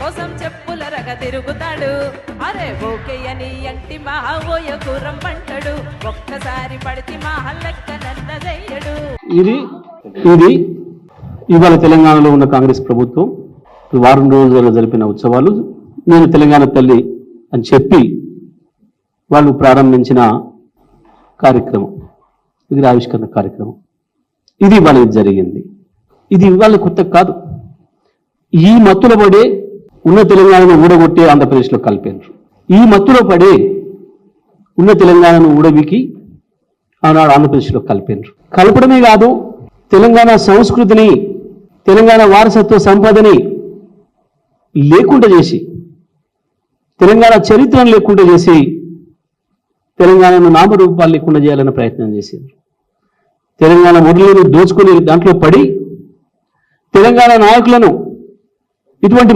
కోసం చెప్పుల రగ తిరుగుతాడు. అరే ఓకే అని అంటి మహాబోయ కూరం పంటడు. ఒక్కసారి పడితే మహా లెక్క నన్నదయ్యడు ఇది ఇది ఇవాళ తెలంగాణలో ఉన్న కాంగ్రెస్ ప్రభుత్వం. వారం రోజుల్లో జరిపిన ఉత్సవాలు. నేను తెలంగాణ తల్లి అని చెప్పి వాళ్ళు ప్రారంభించిన కార్యక్రమం. ఇది ఆవిష్కరణ కార్యక్రమం. ఇది ఇవాళ జరిగింది. ఇది ఇవాళ కొత్త కాదు. ఈ మత్తుల పడే ఉన్న తెలంగాణను ఊడగొట్టి ఆంధ్రప్రదేశ్లో కలిపారు. ఈ మత్తులో పడే ఉన్న తెలంగాణను ఊడవికి ఆనాడు ఆంధ్రప్రదేశ్లో కలిపారు. కలపడమే కాదు తెలంగాణ సంస్కృతిని తెలంగాణ వారసత్వ సంపదని లేకుండా చేసి తెలంగాణ చరిత్రను లేకుండా చేసి తెలంగాణను నామరూపాలు లేకుండా చేయాలనే ప్రయత్నం చేశారు. తెలంగాణ మురళిని దోచుకుని దాంట్లో పడి తెలంగాణ నాయకులను ఇటువంటి